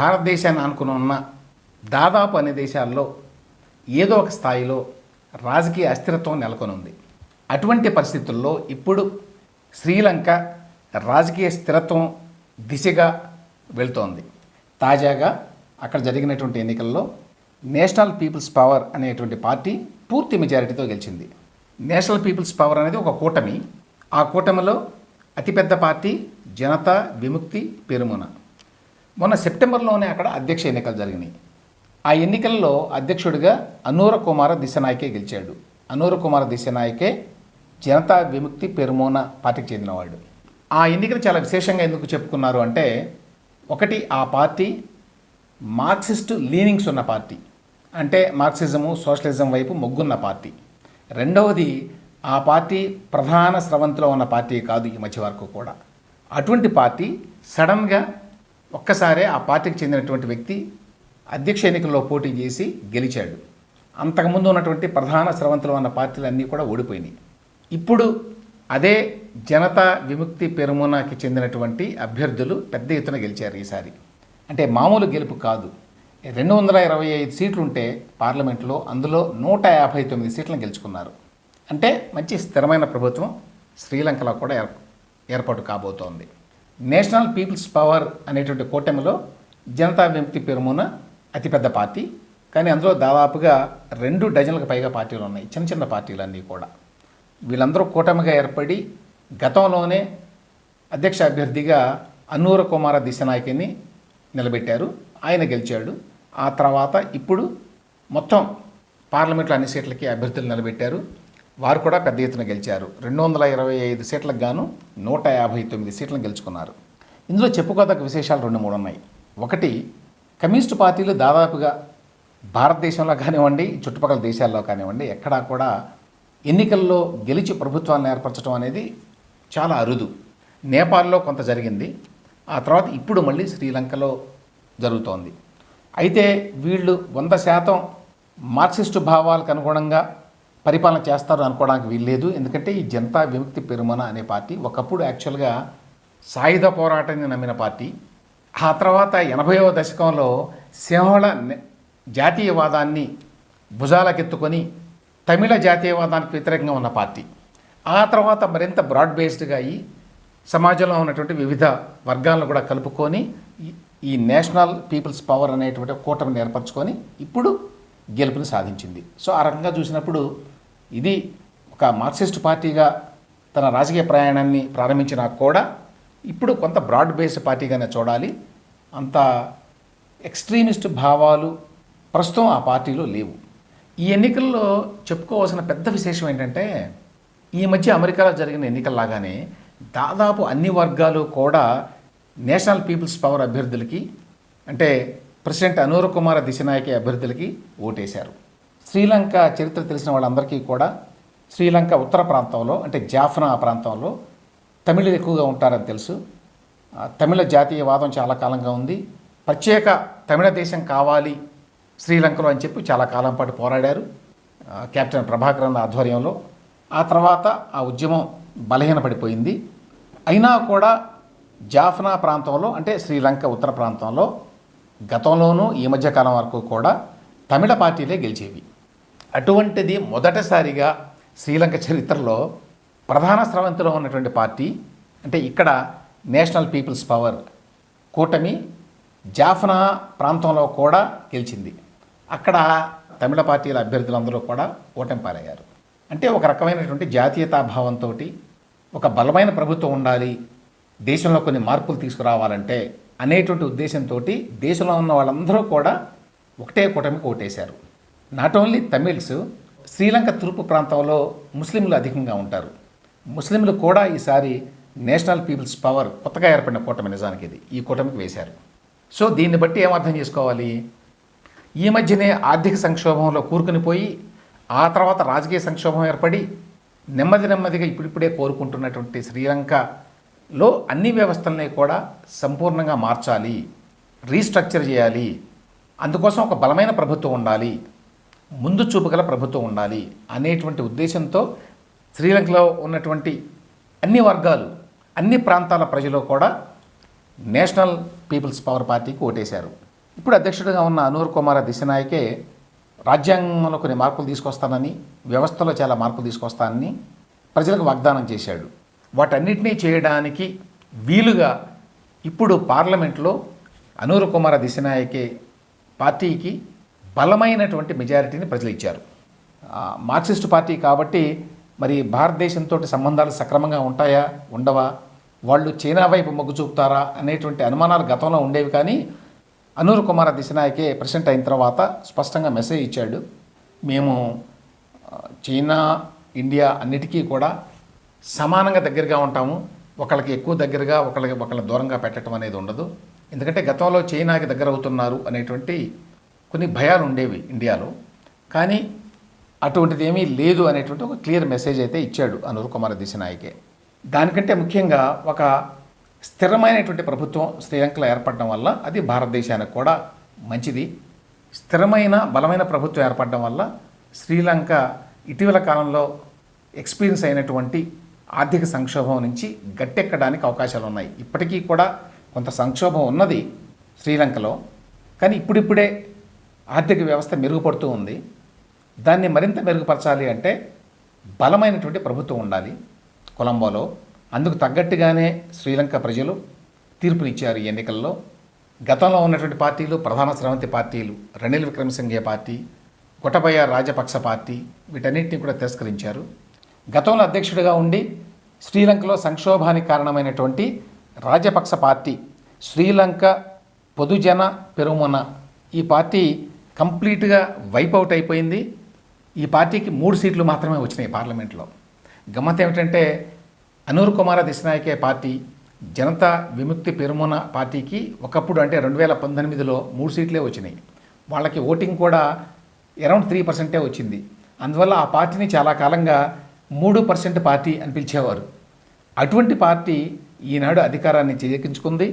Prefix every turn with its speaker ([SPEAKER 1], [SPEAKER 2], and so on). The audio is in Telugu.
[SPEAKER 1] భారతదేశాన్ని అనుకుని ఉన్న దాదాపు అన్ని దేశాల్లో ఏదో ఒక స్థాయిలో రాజకీయ అస్థిరత్వం నెలకొని ఉంది అటువంటి పరిస్థితుల్లో ఇప్పుడు శ్రీలంక రాజకీయ స్థిరత్వం దిశగా వెళ్తోంది. తాజాగా అక్కడ జరిగినటువంటి ఎన్నికల్లో నేషనల్ పీపుల్స్ పవర్ అనేటువంటి పార్టీ పూర్తి మెజారిటీతో గెలిచింది. నేషనల్ పీపుల్స్ పవర్ అనేది ఒక కూటమి. ఆ కూటమిలో అతిపెద్ద పార్టీ జనతా విముక్తి పెరుమున. మొన్న సెప్టెంబర్లోనే అక్కడ అధ్యక్ష ఎన్నికలు జరిగినాయి. ఆ ఎన్నికల్లో అధ్యక్షుడిగా అనూర కుమార దిశనాయకే గెలిచాడు. అనూర కుమార దిశనాయకే జనతా విముక్తి పెరుమోన పార్టీకి చెందినవాడు. ఆ ఎన్నికలు చాలా విశేషంగా ఎందుకు చెప్పుకున్నారు అంటే ఒకటి ఆ పార్టీ మార్క్సిస్ట్ లీనింగ్స్ ఉన్న పార్టీ. అంటే మార్క్సిజము సోషలిజం వైపు మొగ్గున్న పార్టీ. రెండవది ఆ పార్టీ ప్రధాన స్రవంతిలో ఉన్న పార్టీ కాదు ఈ మధ్య వరకు కూడా. అటువంటి పార్టీ సడన్గా ఒక్కసారే ఆ పార్టీకి చెందినటువంటి వ్యక్తి అధ్యక్ష ఎన్నికల్లో పోటీ చేసి గెలిచాడు. అంతకుముందు ఉన్నటువంటి ప్రధాన స్రవంతులు ఉన్న పార్టీలన్నీ కూడా ఓడిపోయినాయి. ఇప్పుడు అదే జనతా విముక్తి పెరుమునాకి చెందినటువంటి అభ్యర్థులు పెద్ద ఎత్తున గెలిచారు ఈసారి. అంటే మామూలు గెలుపు కాదు. రెండు వందల ఇరవై ఐదు సీట్లు ఉంటే పార్లమెంట్లో అందులో నూట యాభై తొమ్మిది సీట్లను గెలుచుకున్నారు. అంటే మంచి స్థిరమైన ప్రభుత్వం శ్రీలంకలో కూడా ఏర్పాటు కాబోతోంది. నేషనల్ పీపుల్స్ పవర్ అనేటువంటి కూటమిలో జనతా విముక్తి పేరుమున అతిపెద్ద పార్టీ. కానీ అందులో దాదాపుగా రెండు డజన్లకు పైగా పార్టీలు ఉన్నాయి. చిన్న చిన్న పార్టీలు అన్నీ కూడా. వీళ్ళందరూ కూటమిగా ఏర్పడి గతంలోనే అధ్యక్ష అభ్యర్థిగా అన్నూర కుమార దిశనాయకిని నిలబెట్టారు. ఆయన గెలిచాడు. ఆ తర్వాత ఇప్పుడు మొత్తం పార్లమెంట్లో అన్ని సీట్లకి అభ్యర్థులు నిలబెట్టారు. వారు కూడా పెద్ద ఎత్తున గెలిచారు. రెండు వందల ఇరవై ఐదు సీట్లకు గాను నూట యాభై తొమ్మిది సీట్లను గెలుచుకున్నారు. ఇందులో చెప్పుకోదగ్గ విశేషాలు రెండు మూడు ఉన్నాయి. ఒకటి కమ్యూనిస్టు పార్టీలు దాదాపుగా భారతదేశంలో కానివ్వండి చుట్టుపక్కల దేశాల్లో కానివ్వండి ఎక్కడా కూడా ఎన్నికల్లో గెలిచి ప్రభుత్వాన్ని ఏర్పరచడం అనేది చాలా అరుదు. నేపాల్లో కొంత జరిగింది. ఆ తర్వాత ఇప్పుడు మళ్ళీ శ్రీలంకలో జరుగుతోంది. అయితే వీళ్ళు వంద శాతం మార్క్సిస్టు భావాలకు అనుగుణంగా పరిపాలన చేస్తారు అనుకోవడానికి వీల్లేదు. ఎందుకంటే ఈ జనతా విముక్తి పెరుమన అనే పార్టీ ఒకప్పుడు యాక్చువల్గా సాయుధ పోరాటాన్ని నమ్మిన పార్టీ. ఆ తర్వాత ఎనభైవ దశకంలో సింహళ జాతీయవాదాన్ని భుజాలకెత్తుకొని తమిళ జాతీయవాదానికి వ్యతిరేకంగా ఉన్న పార్టీ. ఆ తర్వాత మరింత బ్రాడ్ బేస్డ్గా అయ్యి సమాజంలో ఉన్నటువంటి వివిధ వర్గాలను కూడా కలుపుకొని ఈ- ఈ నేషనల్ పీపుల్స్ పవర్ అనేటువంటి కూటమిని ఏర్పరచుకొని ఇప్పుడు గెలుపుని సాధించింది. సో ఆ రకంగా చూసినప్పుడు ఇది ఒక మార్క్సిస్ట్ పార్టీగా తన రాజకీయ ప్రయాణాన్ని ప్రారంభించినా కూడా ఇప్పుడు కొంత బ్రాడ్ బేస్ పార్టీగానే చూడాలి. అంత ఎక్స్ట్రీమిస్ట్ భావాలు ప్రస్తుతం ఆ పార్టీలో లేవు. ఈ ఎన్నికల్లో చెప్పుకోవాల్సిన పెద్ద విశేషం ఏంటంటే ఈ మధ్య అమెరికాలో జరిగిన ఎన్నికల్లాగానే దాదాపు అన్ని వర్గాలు కూడా నేషనల్ పీపుల్స్ పవర్ అభ్యర్థులకి అంటే ప్రెసిడెంట్ అనూర్ కుమార్ దిశనాయకే అభ్యర్థులకి ఓటేశారు. శ్రీలంక చరిత్ర తెలిసిన వాళ్ళందరికీ కూడా శ్రీలంక ఉత్తర ప్రాంతంలో అంటే జాఫ్నా ప్రాంతంలో తమిళులు ఎక్కువగా ఉంటారని తెలుసు. తమిళ జాతీయవాదం చాలా కాలంగా ఉంది. ప్రత్యేక తమిళ దేశం కావాలి శ్రీలంకలో అని చెప్పి చాలా కాలం పాటు పోరాడారు కెప్టెన్ ప్రభాకరన్ ఆధ్వర్యంలో. ఆ తర్వాత ఆ ఉద్యమం బలహీనపడిపోయింది. అయినా కూడా జాఫ్నా ప్రాంతంలో అంటే శ్రీలంక ఉత్తర ప్రాంతంలో గతంలోనూ ఈ మధ్యకాలం వరకు కూడా తమిళ పార్టీలే గెలిచేవి. అటువంటిది మొదటిసారిగా శ్రీలంక చరిత్రలో ప్రధాన స్రవంతిలో ఉన్నటువంటి పార్టీ అంటే ఇక్కడ నేషనల్ పీపుల్స్ పవర్ కూటమి జాఫ్నా ప్రాంతంలో కూడా గెలిచింది. అక్కడ తమిళ పార్టీల అభ్యర్థులందరూ కూడా ఓటమి పాలయ్యారు. అంటే ఒక రకమైనటువంటి జాతీయతాభావంతో ఒక బలమైన ప్రభుత్వం ఉండాలి దేశంలో కొన్ని మార్పులు తీసుకురావాలంటే అనేటువంటి ఉద్దేశంతో దేశంలో ఉన్న వాళ్ళందరూ కూడా ఒకటే కూటమికి ఓటేశారు. నాట్ ఓన్లీ తమిళ్స్ శ్రీలంక తూర్పు ప్రాంతంలో ముస్లింలు అధికంగా ఉంటారు. ముస్లింలు కూడా ఈసారి నేషనల్ పీపుల్స్ పవర్ కొత్తగా ఏర్పడిన కూటమి నిజానికి ఇది. ఈ కూటమికి వేశారు. సో దీన్ని బట్టి ఏమర్థం చేసుకోవాలి? ఈ మధ్యనే ఆర్థిక సంక్షోభంలో కూరుకునిపోయి ఆ తర్వాత రాజకీయ సంక్షోభం ఏర్పడి నెమ్మది నెమ్మదిగా ఇప్పుడిప్పుడే కోరుకుంటున్నటువంటి శ్రీలంకలో అన్ని వ్యవస్థల్ని కూడా సంపూర్ణంగా మార్చాలి రీస్ట్రక్చర్ చేయాలి. అందుకోసం ఒక బలమైన ప్రభుత్వం ఉండాలి. ముందు చూపుగల ప్రభుత్వం ఉండాలి అనేటువంటి ఉద్దేశంతో శ్రీలంకలో ఉన్నటువంటి అన్ని వర్గాలు అన్ని ప్రాంతాల ప్రజలు కూడా నేషనల్ పీపుల్స్ పవర్ పార్టీకి ఓటేశారు. ఇప్పుడు అధ్యక్షుడిగా ఉన్న అనూర్ కుమార దిశనాయకే రాజ్యాంగంలో కొన్ని మార్పులు తీసుకొస్తానని వ్యవస్థలో చాలా మార్పులు తీసుకొస్తానని ప్రజలకు వాగ్దానం చేశాడు. వాటన్నిటినీ చేయడానికి వీలుగా ఇప్పుడు పార్లమెంట్లో అనూర్ కుమార దిశనాయకే పార్టీకి బలమైనటువంటి మెజారిటీని ప్రజలు ఇచ్చారు మార్క్సిస్టు పార్టీ కాబట్టి మరి భారతదేశంతో సంబంధాలు సక్రమంగా ఉంటాయా? ఉండవా? వాళ్ళు చైనా వైపు మొగ్గు చూపుతారా? అనేటువంటి అనుమానాలు గతంలో ఉండేవి కానీ అనూర్ కుమార్ దిశనాయకే ప్రెసిడెంట్ అయిన తర్వాత స్పష్టంగా మెసేజ్ ఇచ్చాడు. మేము చైనా ఇండియా అన్నిటికీ కూడా సమానంగా దగ్గరగా ఉంటాము. ఒకళ్ళకి ఎక్కువ దగ్గరగా ఒకళ్ళకి ఒకళ్ళ దూరంగా పెట్టడం అనేది ఉండదు. ఎందుకంటే గతంలో చైనాకి దగ్గర అవుతున్నారు అనేటువంటి కొన్ని భయాలు ఉండేవి ఇండియాలో. కానీ అటువంటిది ఏమీ లేదు అనేటువంటి ఒక క్లియర్ మెసేజ్ అయితే ఇచ్చాడు అనూర్ కుమార్ దిశనాయకే దానికంటే ముఖ్యంగా ఒక స్థిరమైనటువంటి ప్రభుత్వం శ్రీలంకలో ఏర్పడడం వల్ల అది భారతదేశానికి కూడా మంచిది. స్థిరమైన బలమైన ప్రభుత్వం ఏర్పడడం వల్ల శ్రీలంక ఇటీవల కాలంలో ఎక్స్పీరియన్స్ అయినటువంటి ఆర్థిక సంక్షోభం నుంచి గట్టెక్కడానికి అవకాశాలు ఉన్నాయి. ఇప్పటికీ కూడా కొంత సంక్షోభం ఉన్నది శ్రీలంకలో. కానీ ఇప్పుడిప్పుడే ఆర్థిక వ్యవస్థ మెరుగుపడుతూ ఉంది. దాన్ని మరింత మెరుగుపరచాలి అంటే బలమైనటువంటి ప్రభుత్వం ఉండాలి. కొలంబోలో అందుకు తగ్గట్టుగానే శ్రీలంక ప్రజలు తీర్పునిచ్చారు ఈ ఎన్నికల్లో. గతంలో ఉన్నటువంటి పార్టీలు ప్రధాన స్రవంతి పార్టీలు రణిల్ విక్రమసింఘే పార్టీ గొటబయ్య రాజపక్ష పార్టీ వీటన్నిటిని కూడా తిరస్కరించారు. గతంలో అధ్యక్షుడిగా ఉండి శ్రీలంకలో సంక్షోభానికి కారణమైనటువంటి రాజపక్ష పార్టీ శ్రీలంక పొదుజన పెరుమున ఈ పార్టీ కంప్లీట్గా వైప్ అవుట్ అయిపోయింది. ఈ పార్టీకి మూడు సీట్లు మాత్రమే వచ్చినాయి పార్లమెంట్లో. గమ్మత్ ఏమిటంటే అనూర్ కుమార దిశనాయకే పార్టీ జనతా విముక్తి పెరుమున పార్టీకి ఒకప్పుడు అంటే రెండు వేల పంతొమ్మిదిలో మూడు సీట్లే వచ్చినాయి. వాళ్ళకి ఓటింగ్ కూడా అరౌండ్ త్రీ పర్సెంటే వచ్చింది. అందువల్ల ఆ పార్టీని చాలా కాలంగా మూడు పర్సెంట్ పార్టీ అని పిలిచేవారు. అటువంటి పార్టీ ఈనాడు అధికారాన్ని చేజిక్కించుకుంది.